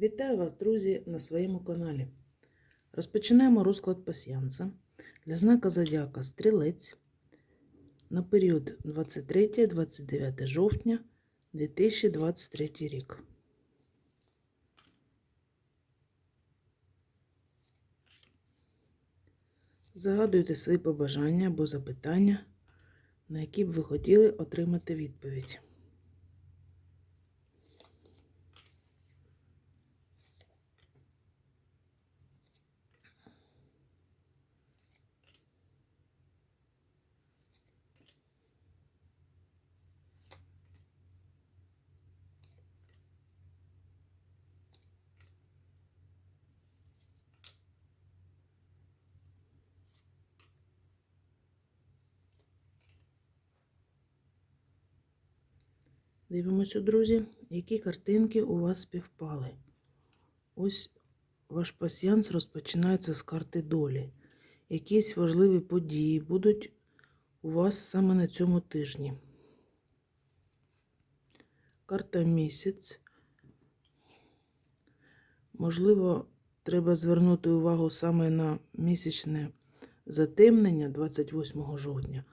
Вітаю вас, друзі, на своєму каналі. Розпочинаємо розклад пасіянса для знака Зодіака Стрілець на період 23-29 жовтня 2023 рік. Загадуйте свої побажання або запитання, на які б ви хотіли отримати відповідь. Дивимося, друзі, які картинки у вас співпали. Ось ваш пасіянс розпочинається з карти долі. Якісь важливі події будуть у вас саме на цьому тижні. Карта місяць. Можливо, треба звернути увагу саме на місячне затемнення 28 жовтня,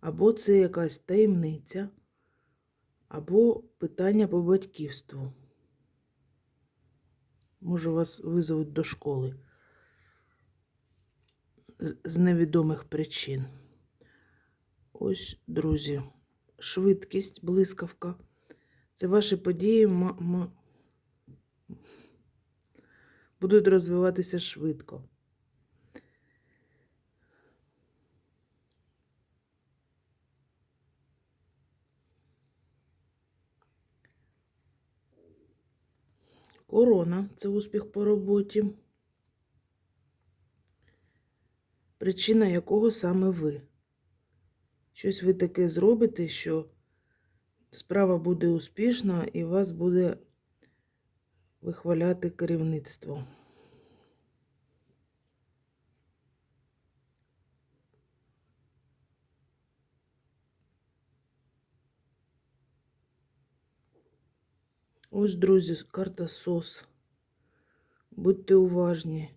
або це якась таємниця або питання по батьківству. Може, вас визовуть до школи з- невідомих причин. Ось, друзі, швидкість, блискавка. Це ваші події будуть розвиватися швидко. Корона це успіх по роботі, причина якого саме ви. Щось ви таке зробите, що справа буде успішна і вас буде вихваляти керівництво. Ось, друзі, карта СОС. Будьте уважні.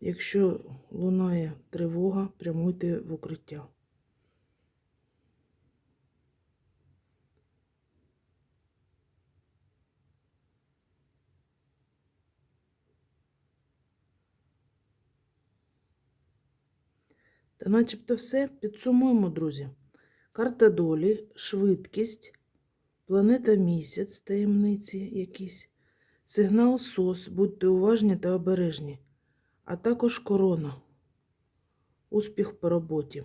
Якщо лунає тривога, прямуйте в укриття. Та начебто все підсумуємо, друзі. Карта долі, швидкість, планета місяць, таємниці якісь, сигнал СОС, будьте уважні та обережні, а також корона. Успіх по роботі.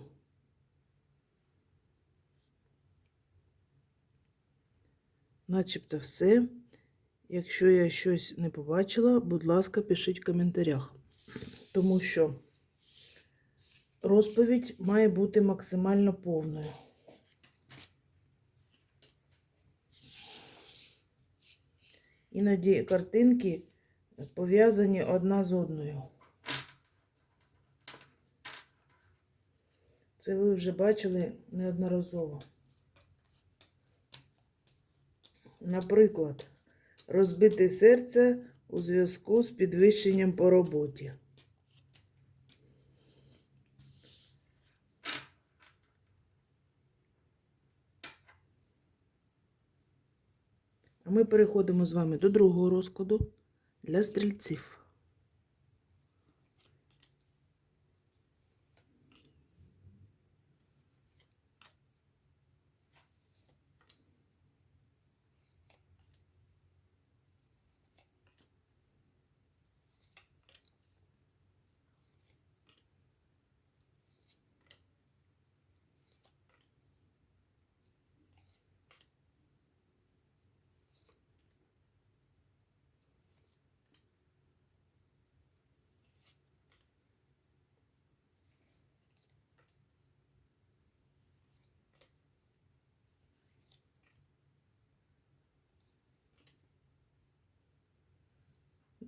Начебто все. Якщо я щось не побачила, будь ласка, пишіть в коментарях. Тому що розповідь має бути максимально повною. Іноді картинки пов'язані одна з одною. Це ви вже бачили неодноразово. Наприклад, розбите серце у зв'язку з підвищенням по роботі. Ми переходимо з вами до другого розкладу для стрільців.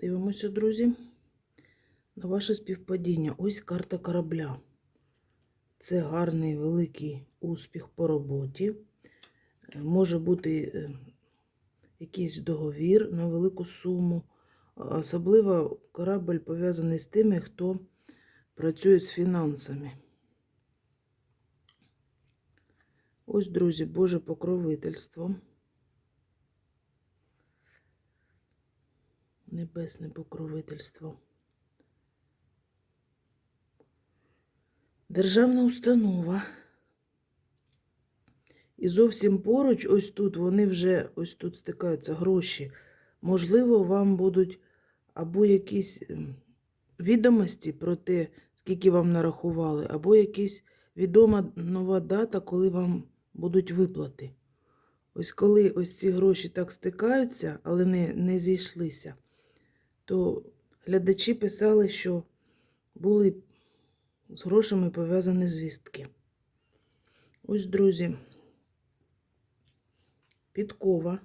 Дивимося, друзі, на ваше співпадіння. Ось карта корабля. Це гарний великий успіх по роботі. Е, Може бути е, якийсь договір на велику суму. Особливо корабль пов'язаний з тими, хто працює з фінансами. Ось, друзі, Боже покровительство. Небесне покровительство. Державна установа. І зовсім поруч, ось тут, вони вже ось тут стикаються гроші. Можливо, вам будуть або якісь ем, відомості про те, скільки вам нарахували, або якась відома нова дата, коли вам будуть виплати. Ось коли ось ці гроші так стикаються, але не, не зійшлися, то глядачі писали, що були з грошами пов'язані звістки. Ось, друзі, підкова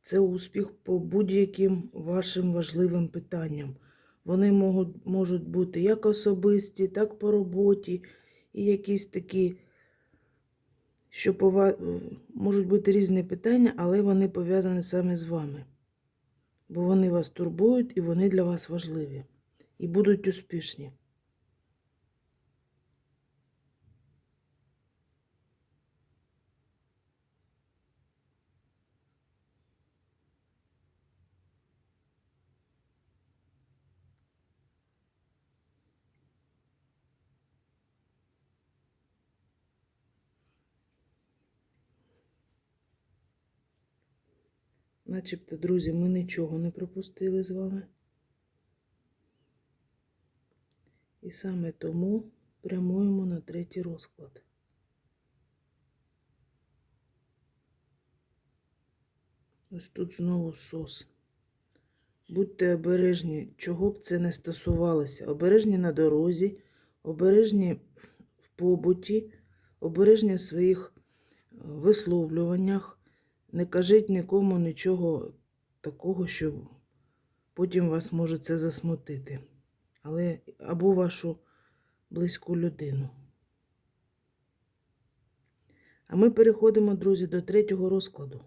це успіх по будь-яким вашим важливим питанням. Вони можуть, можуть бути як особисті, так по роботі, і якісь такі, що пова... можуть бути різні питання, але вони пов'язані саме з вами. Бо вони вас турбують і вони для вас важливі. І будуть успішні. Начебто, друзі, ми нічого не пропустили з вами. І саме тому прямуємо на третій розклад. Ось тут знову сос. Будьте обережні, чого б це не стосувалося. Обережні на дорозі, обережні в побуті, обережні в своїх е, висловлюваннях. Не кажіть нікому нічого такого, що потім вас може це засмутити. Але або вашу близьку людину. А ми переходимо, друзі, до третього розкладу.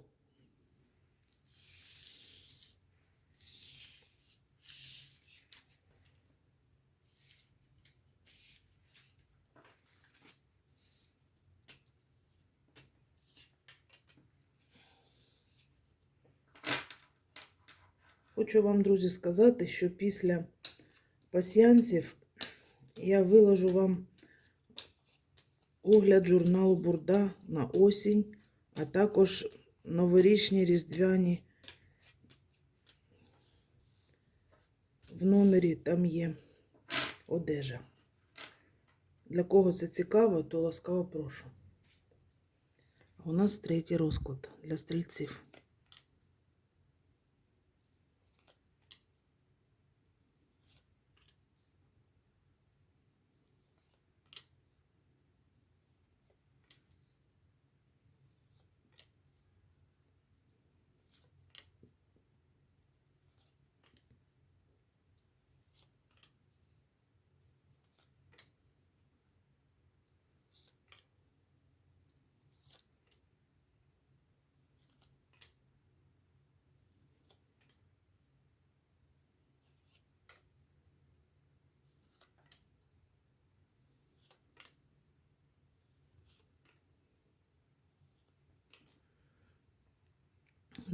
Хочу вам, друзі, сказати, що після пасіянців я виложу вам огляд журналу Бурда на осінь, а також новорічні різдвяні. В номері там є одежа. Для кого це цікаво, то ласкаво прошу. У нас третій розклад для стрільців.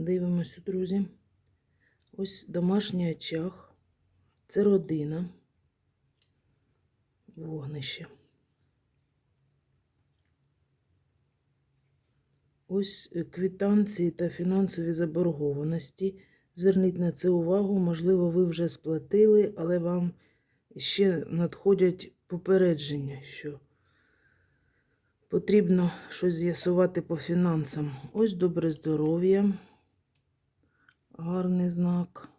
Дивимося, друзі. Ось домашній очаг. Це родина. Вогнище. Ось е, квитанції та фінансові заборгованості. Зверніть на це увагу. Можливо, ви вже сплатили, але вам ще надходять попередження, що потрібно щось з'ясувати по фінансам. Ось добре здоров'я. Гарний знак.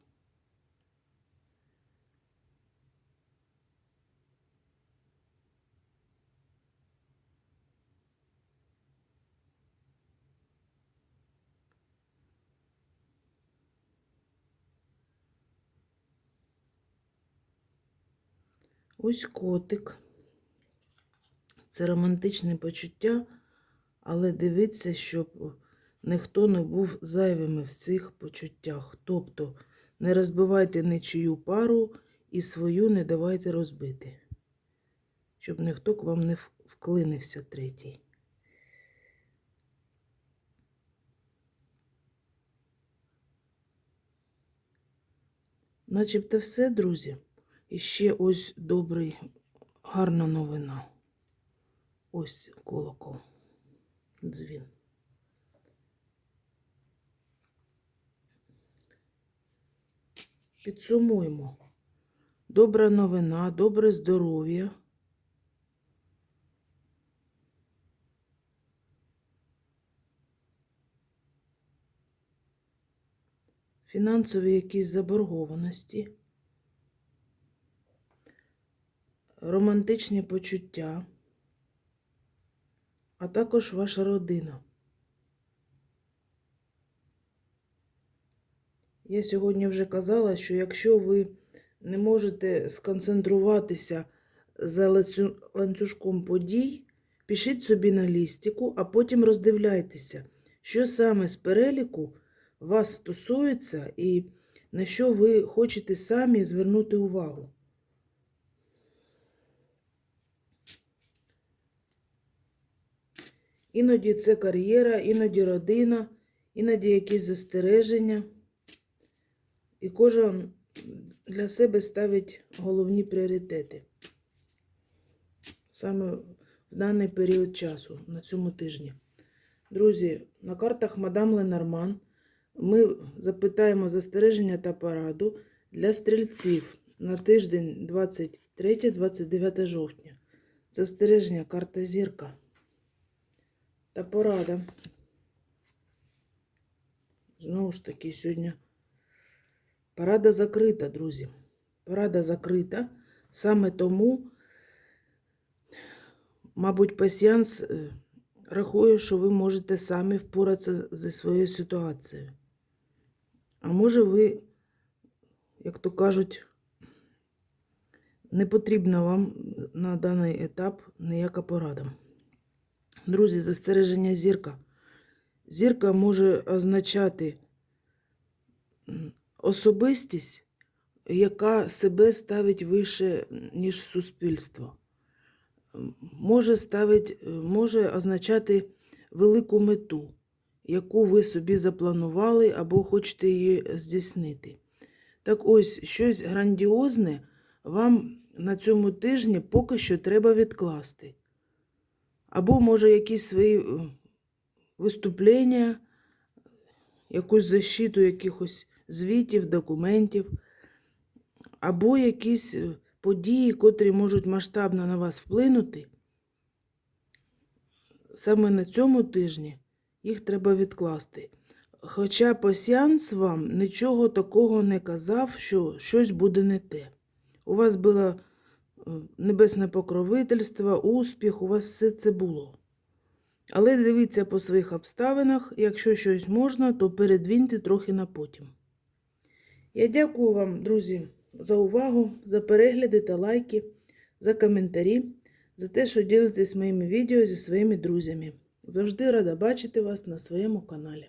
Ось котик. Це романтичне почуття, але дивіться, щоб ніхто не був зайвими в цих почуттях. Тобто не розбивайте нічию пару і свою не давайте розбити, щоб ніхто к вам не вклинився третій. Начебто все, друзі. І ще ось добрий, гарна новина. Ось колокол. Дзвін. Підсумуємо. Добра новина, добре здоров'я. Фінансові якісь заборгованості. Романтичні почуття, а також ваша родина. Я сьогодні вже казала, що якщо ви не можете сконцентруватися за ланцюжком подій, пишіть собі на лістику, а потім роздивляйтеся, що саме з переліку вас стосується і на що ви хочете самі звернути увагу. Іноді це кар'єра, іноді родина, іноді якісь застереження. І кожен для себе ставить головні пріоритети. Саме в даний період часу, на цьому тижні. Друзі, на картах Мадам Ленорман ми запитаємо застереження та пораду для стрільців на тиждень 23-29 жовтня. Застереження карта зірка та порада. Знову ж таки, сьогодні порада закрита, друзі. Порада закрита. Саме тому, мабуть, пасіянс е, рахує, що ви можете самі впоратися зі своєю ситуацією. А може, ви, як то кажуть, не потрібна вам на даний етап ніяка порада. Друзі, застереження зірка. Зірка може означати особистість, яка себе ставить вище, ніж суспільство. Може, ставить, е, може означати велику мету, яку ви собі запланували або хочете її здійснити. Так ось, щось грандіозне вам на цьому тижні поки що треба відкласти. Або, може, якісь свої виступлення, якусь защиту якихось звітів, документів, або якісь е, події, котрі можуть масштабно на вас вплинути. Саме на цьому тижні їх треба відкласти. Хоча пасіанс вам нічого такого не казав, що щось буде не те. У вас було е, небесне покровительство, успіх, у вас все це було. Але дивіться по своїх обставинах, якщо щось можна, то передвіньте трохи на потім. Я дякую вам, друзі, за увагу, за перегляди та лайки, за коментарі, за те, що ділитесь моїми відео зі своїми друзями. Завжди рада бачити вас на своєму каналі.